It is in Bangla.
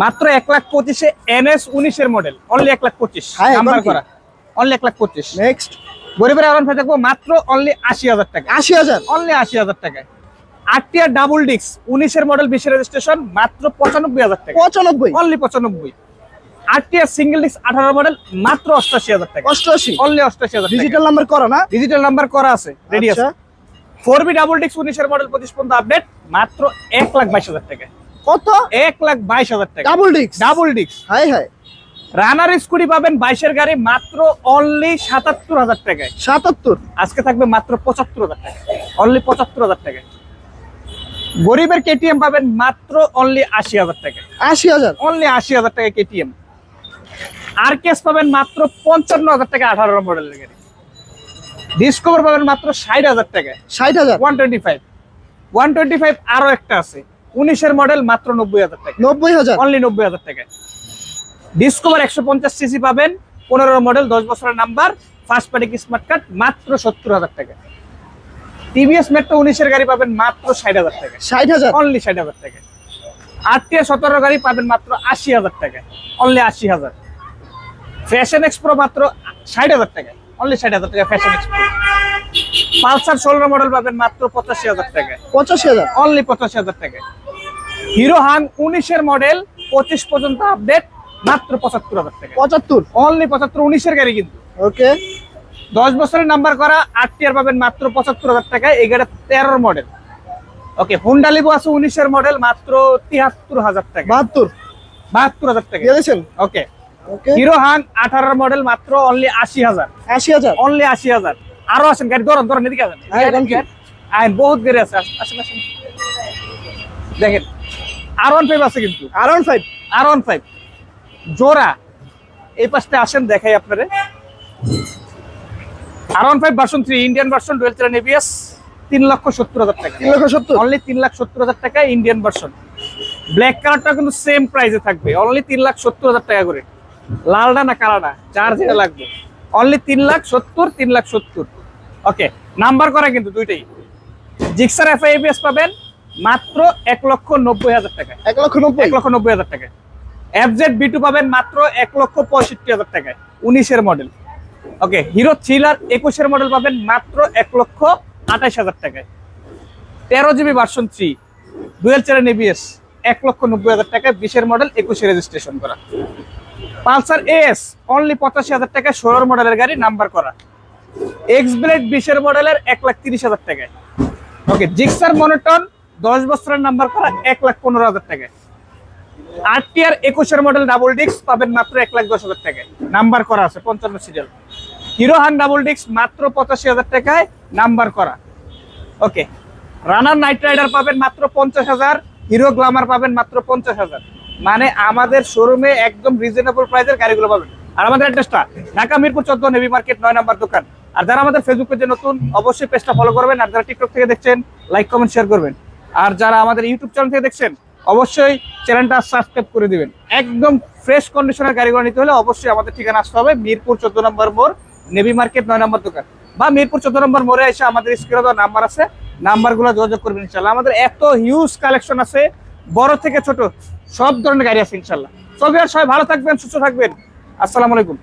মাত্র এক লাখ পঁচিশে এনএস উনিশের মডেল অনলি এক লাখ পঁচিশ হ্যাঁ, নাম্বার করা। অনলি এক লাখ পঁচিশ। নেক্সট গরিবের আরাম ফেলে থাকব মাত্র অনলি আশি হাজার টাকা। আশি হাজার? অনলি আশি হাজার টাকায়। আটটিয়ার ডাবল ডিক্স উনিশের মডেল বিশের রেজিস্ট্রেশন মাত্র পঁচানব্বই হাজার টাকা পঁচানব্বই? অনলি পঁচানব্বই। আটটিয়ার সিঙ্গেল ডিক্স আঠারো মডেল মাত্র অষ্টাশি হাজার টাকা অষ্টআশি অনলি অষ্টাশি হাজার ডিজিটাল নাম্বার করা না? ডিজিটাল নাম্বার করা আছে রেডি আছে। ফোর বি ডাবল ডিক্স উনিশের মডেল পঁচিশ পর্যন্ত আপডেট মাত্র এক লাখ বাইশ হাজার টাকা কত? এক লাখ বাইশ হাজার টাকা। ডাবল ডিস্ক ডাবল ডিক্স হাই হাই রানার স্কুটি পাবেন বাইশের গাড়ি মাত্র অনলি সাতাত্তর হাজার টাকায়। সাতাত্তর। আজকে থাকবে মাত্র পঁচাত্তর হাজার টাকা অনলি পঁচাত্তর হাজার টাকায়। গরিবের কেটিএম পাবেন মাত্র অনলি আশি হাজার টাকা আশি হাজার। অনলি আশি হাজার টাকা কেটিএম আর কেস পাবেন মাত্র পঞ্চান্ন হাজার টাকা আঠারো মডেলের গাড়ি। ডিসকভার পাবেন মাত্র ষাট হাজার টাকায়। ষাট হাজার। One twenty five one twenty five আরও একটা আছে। উনিশের মডেল মাত্র নব্বই হাজার টাকা। নব্বই হাজার? অনলি নব্বই হাজার টাকায় ডিসকভার একশো পঞ্চাশ সিসি পাবেন পনেরো মডেল দশ বছরের number first party smart card মাত্র সত্তর হাজার টাকা। টিভিএস মেট্রো উনিশের গাড়ি পাবেন মাত্র ষাট হাজার টাকা। ষাট হাজার? অনলি ষাট হাজার টাকা। আটটিয়া সতেরো গাড়ি পাবেন মাত্র আশি হাজার টাকা। অনলি আশি হাজার। ফ্যাশন এক্সপ্রো মাত্র ষাট হাজার টাকা। অনলি ষাট হাজার টাকা ফ্যাশন এক্সপ্রো পালসার ষোলো মডেল পাবেন মাত্র পঁচাশি হাজার টাকা পঁচাশি হাজার? অনলি পঁচাশি হাজার টাকা হিরো হাং উনিশের মডেল পঁচিশ পর্যন্ত আপডেট মাত্র পঁচাত্তর হাজার টাকা পঁচাত্তর? অনলি পঁচাত্তর উনিশের গাড়ি কিন্তু। ওকে। দশ বছরের নাম্বার করা আট টিয়ার পাবেন মাত্র পঁচাত্তর হাজার টাকায় এই গাড়ি তেরোর মডেল ওকে হুন্ডা লিবো আছে উনিশের মডেল মাত্র তিয়াত্তর হাজার টাকা বাহাত্তর? বাহাত্তর হাজার টাকা দিয়ে দিয়েছেন? ওকে ওকে হিরো হাং আঠারোর মডেল মাত্র অনলি আশি হাজার। আশি হাজার? অনলি আশি হাজার। আরও আছেন গাড়ি ধরুন ধরুন এদিকে আসেন। হ্যাঁ? আইন বহুত গাড়ি আছে আসেন, আসেন আসেন দেখেন আর ওয়ান ফাইভ আছে কিন্তু। R one five R one five জোড়া। এই পাশটা আসেন দেখাই আপনারে। R one five version three Indian version dual channel ABS তিন লক্ষ সত্তর হাজার টাকা। তিন লক্ষ সত্তর? অনলি তিন লাখ সত্তর হাজার টাকা ইন্ডিয়ান ভার্সন ব্ল্যাক কালারটা কিন্তু সেম প্রাইসে থাকবে। অনলি তিন লাখ সত্তর হাজার টাকা করে। লালটা না কালারটা যার যেটা লাগবে। অনলি তিন লাখ সত্তর তিন লাখ সত্তর। ওকে নাম্বার করা কিন্তু দুইটাই। জিক্সার এফ এবিএস পাবেন মাত্র এক লক্ষ নব্বই হাজার টাকা এক লক্ষ নব্বই? এক লক্ষ নব্বই হাজার টাকায়। এফজেড বি টু পাবেন মাত্র এক লক্ষ পঁয়ষট্টি হাজার টাকায়। উনিশের মডেল ওকে হিরো থ্রিলার একুশের মডেল পাবেন মাত্র এক লক্ষ আঠাশ হাজার টাকায়। তেরো GB version three dual channel ABS এক লক্ষ নব্বই হাজার টাকায়। বিশের মডেল একুশে রেজিস্ট্রেশন করা। পালসার এস অনলি পঁচাশি হাজার টাকায় ষোলোর মডেলের গাড়ি নাম্বার করা। এক্স ব্লেড বিশের মডেলের এক লাখ তিরিশ হাজার টাকায়। ওকে জিক্সার মনোটন দশ বছরের নাম্বার করা, এক লাখ পনেরো হাজার টাকায়। আট একুশের মডেল ডাবল ডিস্ক পাবেন মাত্র এক লাখ দশ হাজার টাকায়। নাম্বার করা আছে, পঞ্চান্ন serial Hero Hunk double disc মাত্র পঁচাশি হাজার টাকায় নাম্বার করা। ওকে রানার নাইট রাইডার পাবেন মাত্র পঞ্চাশ হাজার হিরো গ্লামার পাবেন মাত্র পঞ্চাশ হাজার। মানে আমাদের শোরুমে একদম রিজনেবল প্রাইসের গাড়িগুলো পাবেন। আর আমাদের অ্যাড্রেসটা ঢাকা মিরপুর চোদ্দ নেভি মার্কেট নয় নাম্বার দোকান। আর যারা আমাদের ফেসবুক পেজে নতুন, অবশ্যই পেজটা ফলো করবেন। আর যারা টিকটক থেকে দেখছেন লাইক কমেন্ট শেয়ার করবেন। আর যারা আমাদের ইউটিউব চ্যানেল থেকে দেখছেন, অবশ্যই চ্যানেলটা সাবস্ক্রাইব করে দিবেন। একদম ফ্রেশ কন্ডিশনের গাড়িগুলো নিতে হলে অবশ্যই আমাদের ঠিকানা আসতে হবে মিরপুর চোদ্দ নম্বর মোড় নেভি মার্কেট নয় নম্বর দোকান। বা মিরপুর চোদ্দ নম্বর মোড়ে এসে আমাদের স্ক্রিনে নাম্বার আছে। নাম্বারগুলো যোগাযোগ করবেন ইনশাল্লাহ আমাদের এত হিউজ কালেকশন আছে বড় থেকে ছোট, সব ধরনের গাড়ি আছে ইনশাল্লাহ। সবাই আর সবাই ভালো থাকবেন, সুস্থ থাকবেন। আসসালামু আলাইকুম।